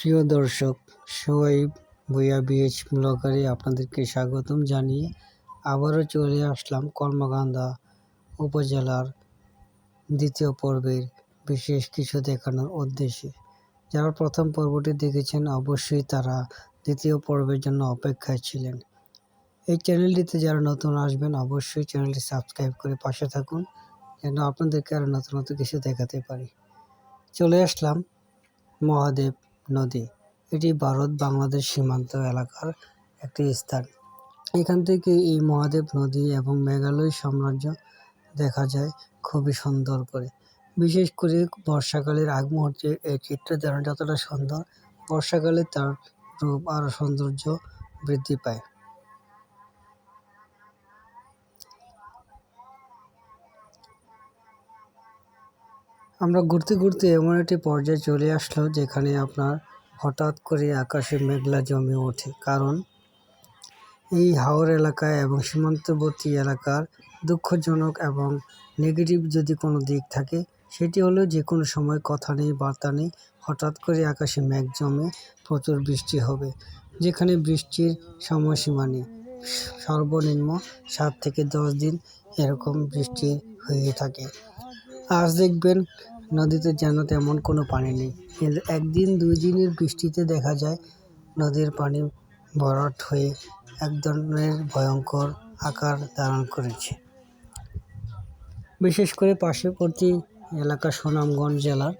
প্রিয় দর্শক সোয়াইব ভুইয়া বিএচ ব্লগারে আপনাদেরকে স্বাগতম জানিয়ে আবারও চলে আসলাম কর্মকান্দা উপজেলার দ্বিতীয় পর্বের বিশেষ কিছু দেখানোর উদ্দেশ্যে। যারা প্রথম পর্বটি দেখেছেন, অবশ্যই তারা দ্বিতীয় পর্বের জন্য অপেক্ষায় ছিলেন। এই চ্যানেলটিতে যারা নতুন আসবেন, অবশ্যই চ্যানেলটি সাবস্ক্রাইব করে পাশে থাকুন, যেন আপনাদেরকে আরও নতুন নতুন কিছু দেখাতে পারি। চলে আসলাম মহাদেব নদী। এটি ভারত, বাংলাদেশ সীমান্ত এলাকার একটি স্থান। এখান থেকে এই মহাদেব নদী এবং মেঘালয় সাম্রাজ্য দেখা যায় খুবই সুন্দর করে। বিশেষ করে বর্ষাকালের আগ মুহূর্তে এই চিত্র যেন যতটা সুন্দর, বর্ষাকালে তার রূপ আরও সৌন্দর্য বৃদ্ধি পায়। আমরা ঘুরতে ঘুরতে এমন একটি পর্যায়ে চলে আসলো যেখানে আপনার হঠাৎ করে আকাশে মেঘলা জমে ওঠে। কারণ এই হাওর এলাকায় এবং সীমান্তবর্তী এলাকার দুঃখজনক এবং নেগেটিভ যদি কোনো দিক থাকে, সেটি হলো যে কোনো সময় কথা নেই, বার্তা নেই, হঠাৎ করে আকাশে মেঘ জমে প্রচুর বৃষ্টি হবে, যেখানে বৃষ্টির সময়সীমা নেই। সর্বনিম্ন সাত থেকে দশ দিন এরকম বৃষ্টি হয়ে থাকে। আজ দেখবেন নদীতে যেন তেমন কোনো পানি নেই। কিন্তু একদিন দুই দিনের বৃষ্টিতে দেখা যায় নদীর পানি ভরাট হয়ে এক ধরনের ভয়ঙ্কর আকার ধারণ করেছে। বিশেষ করে পার্শ্ববর্তী এলাকা সুনামগঞ্জ জেলার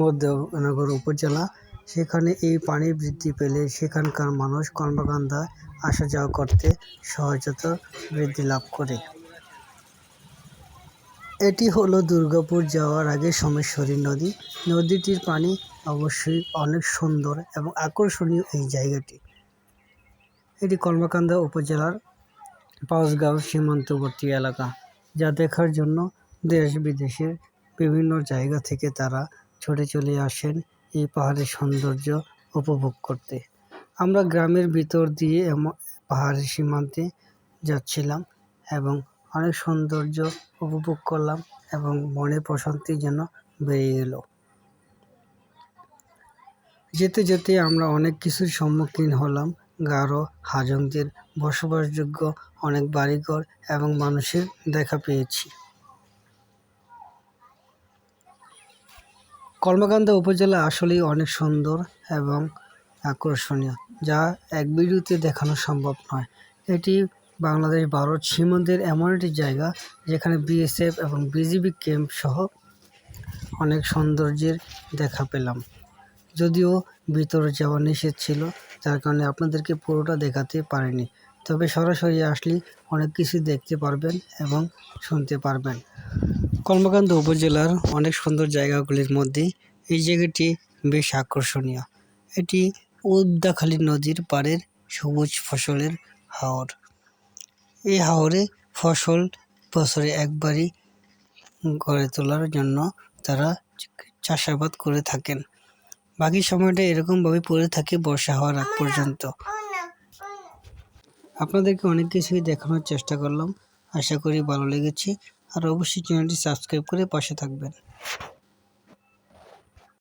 মধ্যনগর উপজেলা, সেখানে এই পানি বৃদ্ধি পেলে সেখানকার মানুষ কর্মকান্দায় আসা যাওয়া করতে সহজতা বৃদ্ধি লাভ করে। এটি হলো দুর্গাপুর যাওয়ার আগে সোমেশ্বরী নদী। নদীটির পানি অবশ্যই অনেক সুন্দর এবং আকর্ষণীয় এই জায়গাটি। এটি কর্মকান্দা উপজেলার পাঁচগাঁও সীমান্তবর্তী এলাকা, যা দেখার জন্য দেশ বিদেশের বিভিন্ন জায়গা থেকে তারা ছুটে চলে আসেন এই পাহাড়ের সৌন্দর্য উপভোগ করতে। আমরা গ্রামের ভিতর দিয়ে পাহাড়ের সীমান্তে যাচ্ছিলাম এবং অনেক সৌন্দর্য উপভোগ করলাম এবং মনে প্রশান্তি যেন বেরিয়ে গেল যেতে যেতে আমরা অনেক কিছুর সম্মুখীন হলাম। গারো, হাজংদের বসবাসযোগ্য অনেক বাড়িঘর এবং মানুষের দেখা পেয়েছি। কর্মকান্দা উপজেলা আসলেই অনেক সুন্দর এবং আকর্ষণীয়, যা এক ভিডিওতে দেখানো সম্ভব নয়। এটি বাংলাদেশ, ভারত সীমান্তের এমন একটি জায়গা যেখানে বিএসএফ এবং বিজিবি ক্যাম্প সহ অনেক সৌন্দর্যের দেখা পেলাম। যদিও ভিতরে যাওয়া নিষেধ ছিল, যার কারণে আপনাদেরকে পুরোটা দেখাতে পারিনি। তবে সরাসরি আসলে অনেক কিছু দেখতে পারবেন এবং শুনতে পারবেন। কর্মকান্ত উপজেলার অনেক সুন্দর জায়গাগুলির মধ্যে এই জায়গাটি বেশ আকর্ষণীয়। এটি উদ্দাখালী নদীর পাড়ের সবুজ ফসলের হাওর। এই হাওরে ফসল বছরে একবারই গড়ে তোলার জন্য তারা চাষাবাদ করে থাকেন। বাকি সময়টা এরকমভাবে পড়ে থাকে বর্ষা হওয়ার আগ পর্যন্ত। আপনাদেরকে অনেক কিছুই দেখানোর চেষ্টা করলাম। আশা করি ভালো লেগেছে। আর অবশ্যই চ্যানেলটি সাবস্ক্রাইব করে পাশে থাকবেন।